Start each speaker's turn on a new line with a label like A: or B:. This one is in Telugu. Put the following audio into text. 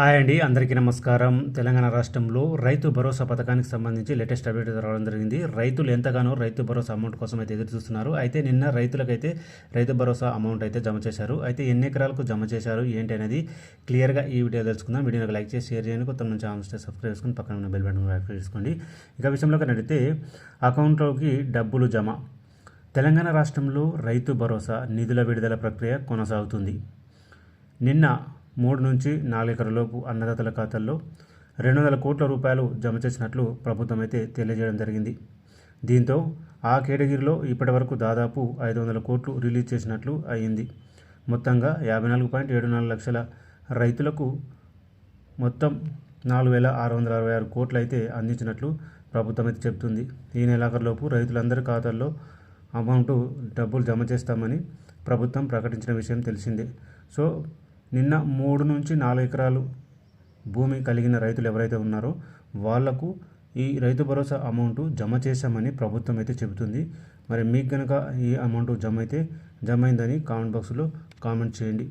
A: హాయ్ అండి అందరికీ నమస్కారం. తెలంగాణ రాష్ట్రంలో రైతు భరోసా పథకానికి సంబంధించి లేటెస్ట్ అప్డేట్ రావడం జరిగింది. రైతులు ఎంతగానో రైతు భరోసా అమౌంట్ కోసం అయితే ఎదురు చూస్తున్నారు. అయితే నిన్న రైతులకైతే రైతు భరోసా అమౌంట్ అయితే జమ చేశారు. అయితే ఎన్ని ఎకరాలకు జమ చేశారు ఏంటి అనేది క్లియర్గా ఈ వీడియో తెలుసుకుందాం. వీడియోకి లైక్ చేసి షేర్ చేయండి. కొత్త నుంచి ఛానల్ సబ్స్క్రైబ్ చేసుకుని పక్కన ఉన్న బెల్ బటన్ యాక్టివేట్ చేసుకోండి. ఇక విషయంలోకి నడితే అకౌంట్లోకి డబ్బులు జమ. తెలంగాణ రాష్ట్రంలో రైతు భరోసా నిధుల విడుదల ప్రక్రియ కొనసాగుతుంది. నిన్న మూడు నుంచి నాలుగెకరలోపు అన్నదాతల ఖాతాల్లో రెండు వందల కోట్ల రూపాయలు జమ చేసినట్లు ప్రభుత్వం అయితే తెలియజేయడం జరిగింది. దీంతో ఆ కేటగిరీలో ఇప్పటివరకు దాదాపు ఐదు వందల కోట్లు రిలీజ్ చేసినట్లు అయింది. మొత్తంగా యాభై నాలుగు పాయింట్ ఏడు నాలుగు లక్షల రైతులకు మొత్తం నాలుగు వేల ఆరు వందల అరవై ఆరు కోట్లు అయితే అందించినట్లు ప్రభుత్వం అయితే చెబుతుంది. ఈ నెలాఖరులోపు రైతులందరి ఖాతాల్లో అమౌంట్ డబ్బులు జమ చేస్తామని ప్రభుత్వం ప్రకటించిన విషయం తెలిసిందే. సో నిన్న మూడు నుంచి నాలుగు ఎకరాలు భూమి కలిగిన రైతులు ఎవరైతే ఉన్నారో వాళ్ళకు ఈ రైతు భరోసా అమౌంట్ జమ చేశామని ప్రభుత్వం అయితే చెబుతుంది. మరి మీకు కనుక ఈ అమౌంట్ జమ అయితే జమ అయిందని కామెంట్ బాక్స్లో కామెంట్ చేయండి.